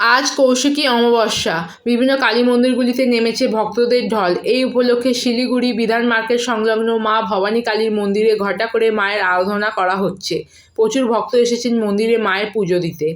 আজ কৌশিকী অমাবস্যা। বিভিন্ন কালী মন্দিরগুলিতে নেমেছে ভক্তদের ঢল। এই উপলক্ষে শিলিগুড়ি বিধান মার্কেট সংলগ্ন মা ভবানী কালীর মন্দিরে ঘটা করে মায়ের আরাধনা করা হচ্ছে। প্রচুর ভক্ত এসেছেন মন্দিরে মায়ের পুজো দিতে।